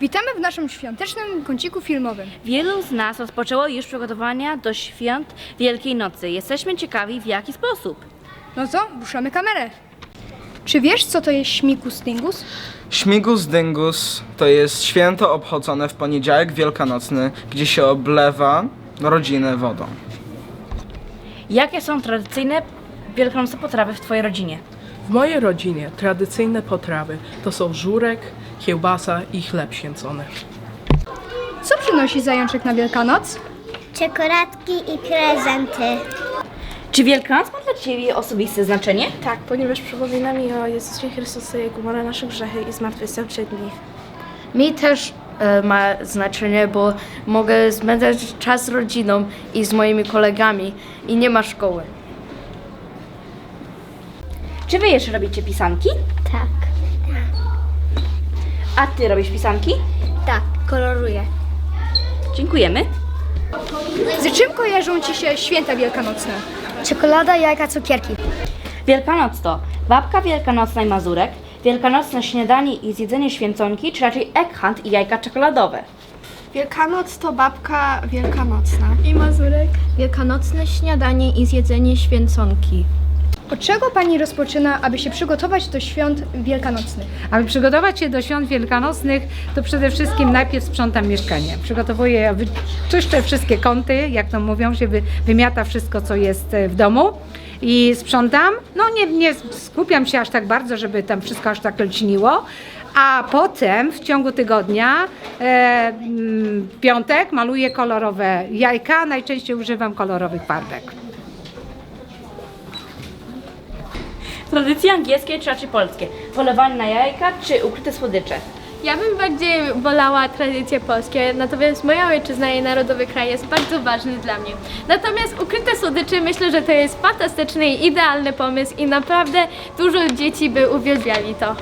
Witamy w naszym świątecznym kąciku filmowym. Wielu z nas rozpoczęło już przygotowania do świąt Wielkiej Nocy. Jesteśmy ciekawi w jaki sposób. No co, ruszamy kamerę. Czy wiesz, co to jest śmigus dingus? Śmigus Dyngus to jest święto obchodzone w poniedziałek wielkanocny, gdzie się oblewa rodzinę wodą. Jakie są tradycyjne wielkanocne potrawy w Twojej rodzinie? W mojej rodzinie tradycyjne potrawy to są żurek, kiełbasa i chleb święcony. Co przynosi zajączek na Wielkanoc? Czekoladki i prezenty. Czy Wielkanoc ma dla Ciebie osobiste znaczenie? Tak, ponieważ przypomina mi o Jezusie Chrystusie, jak umarł na nasze grzechy i zmartwychwstał przed nich. Mi też e, ma znaczenie, bo mogę spędzać czas z rodziną i z moimi kolegami i nie ma szkoły. Czy Wy jeszcze robicie pisanki? Tak. A Ty robisz pisanki? Tak, koloruję. Dziękujemy. Z czym kojarzą Ci się święta wielkanocne? Czekolada, jajka, cukierki. Wielkanoc to babka wielkanocna i mazurek, wielkanocne śniadanie i zjedzenie święconki, czy raczej egg hunt i jajka czekoladowe. Wielkanoc to babka wielkanocna. I Mazurek. Wielkanocne śniadanie i zjedzenie święconki. Od czego Pani rozpoczyna, aby się przygotować do świąt wielkanocnych? Aby przygotować się do świąt wielkanocnych, to przede wszystkim najpierw sprzątam mieszkanie. Przygotowuję, czyszczę wszystkie kąty, jak to mówią, się wy, wymiata wszystko, co jest e, w domu. I sprzątam, no nie, nie skupiam się aż tak bardzo, żeby tam wszystko aż tak lśniło. A potem w ciągu tygodnia, e, mm, piątek, maluję kolorowe jajka. Najczęściej używam kolorowych farbek. Tradycje angielskie czy raczej polskie? Polowanie na jajka czy ukryte słodycze? Ja bym bardziej wolała tradycje polskie, natomiast moja ojczyzna i narodowy kraj jest bardzo ważny dla mnie. Natomiast ukryte słodycze myślę, że to jest fantastyczny i idealny pomysł i naprawdę dużo dzieci by uwielbiali to.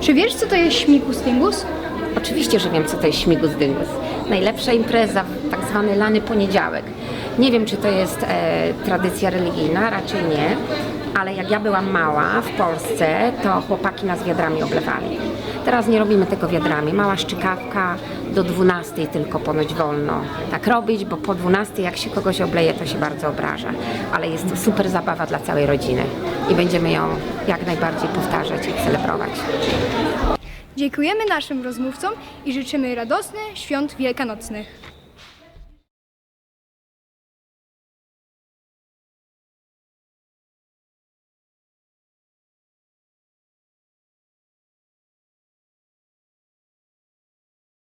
Czy wiesz, co to jest śmigus dingus? Oczywiście, że wiem, co to jest śmigus dyngus. Najlepsza impreza, tak zwany lany poniedziałek. Nie wiem, czy to jest e, tradycja religijna, raczej nie, ale jak ja byłam mała w Polsce, to chłopaki nas wiadrami oblewali. Teraz nie robimy tego wiadrami. Mała szczykawka, do 12 tylko ponoć wolno tak robić, bo po 12 jak się kogoś obleje, to się bardzo obraża. Ale jest to super zabawa dla całej rodziny i będziemy ją jak najbardziej powtarzać i celebrować. Dziękujemy naszym rozmówcom i życzymy radosnych świąt wielkanocnych.